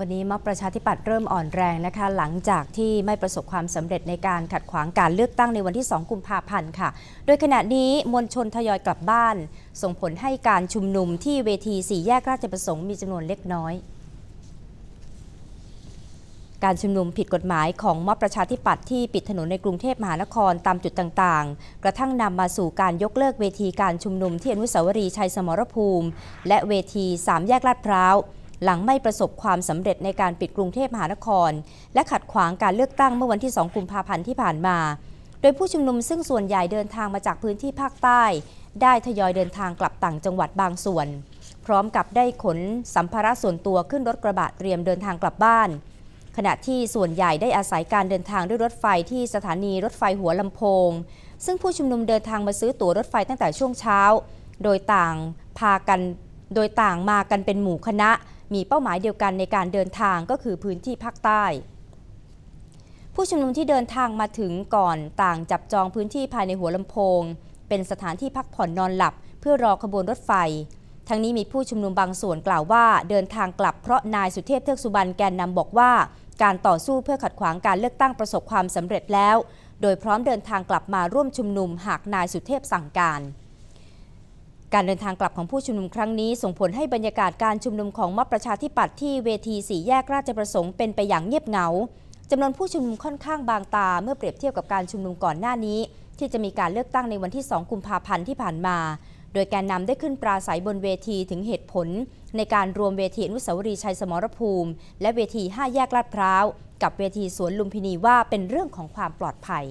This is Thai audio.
วันนี้ม็อบประชาธิปัตย์เริ่มอ่อนแรงนะคะ หลังจากที่ไม่ประสบความสำเร็จในการขัดขวางการเลือกตั้งในวันที่ 2 กุมภาพันธ์ค่ะ โดยขณะนี้มวลชนทยอยกลับบ้าน ส่งผลให้การชุมนุมที่เวทีสี่แยกราชประสงค์มีจำนวนเล็กน้อย การชุมนุมผิดกฎหมายของม็อบประชาธิปัตย์ที่ปิดถนนในกรุงเทพมหานครตามจุดต่างๆ กระทั่งนำมาสู่การยกเลิกเวทีการชุมนุมที่อนุสาวรีย์ชัยสมรภูมิ และเวทีสามแยกลาดพร้าว หลังไม่ประสบความสำเร็จในการปิดกรุงเทพมหานคร และขัดขวางการเลือกตั้งเมื่อวันที่ 2 กุมภาพันธ์ที่ผ่านมา โดยผู้ชุมนุมซึ่งส่วนใหญ่เดินทางมาจากพื้นที่ภาคใต้ ได้ทยอยเดินทางกลับต่างจังหวัดบางส่วน พร้อมกับได้ขนสัมภาระส่วนตัวขึ้นรถกระบะเตรียมเดินทางกลับบ้าน ขณะที่ส่วนใหญ่ได้อาศัยการเดินทางด้วยรถไฟที่สถานีรถไฟหัวลำโพง ซึ่งผู้ชุมนุมเดินทางมาซื้อตั๋วรถไฟตั้งแต่ช่วงเช้า โดยต่างพากันโดยต่างมากันเป็นหมู่คณะ มีเป้าหมายเดียวกันในการเดินทางก็คือพื้นที่ภาคใต้ ผู้ชุมนุมที่เดินทางมาถึงก่อนต่างจับจองพื้นที่ภายในหัวลำโพง เป็นสถานที่พักผ่อนนอนหลับ เพื่อรอขบวนรถไฟ ทั้งนี้มีผู้ชุมนุมบางส่วนกล่าวว่า เดินทางกลับเพราะนายสุเทพเทือกสุบรรณแกนนำบอกว่า การต่อสู้เพื่อขัดขวางการเลือกตั้งประสบความสำเร็จแล้ว โดยพร้อมเดินทางกลับมาร่วมชุมนุมหากนายสุเทพสั่งการ การเดินทางกลับของผู้ชุมนุมครั้งนี้ ส่งผลให้บรรยากาศการชุมนุมของม็อบประชาธิปัตย์ที่เวทีสี่แยกราชประสงค์เป็นไปอย่างเงียบเหงาจำนวนผู้ชุมนุมค่อนข้างบางตาเมื่อเปรียบเทียบกับการชุมนุมก่อนหน้านี้ ที่จะมีการเลือกตั้งในวันที่ 2 กุมภาพันธ์ที่ผ่านมา โดยแกนนำได้ขึ้นปราศัยบนเวทีถึงเหตุผล ในการรวมเวทีอนุสาวรีย์ชัยสมรภูมิ และเวที 5 แยกลาดพร้าว กับเวทีสวนลุมพินีว่าเป็นเรื่องของความปลอดภัย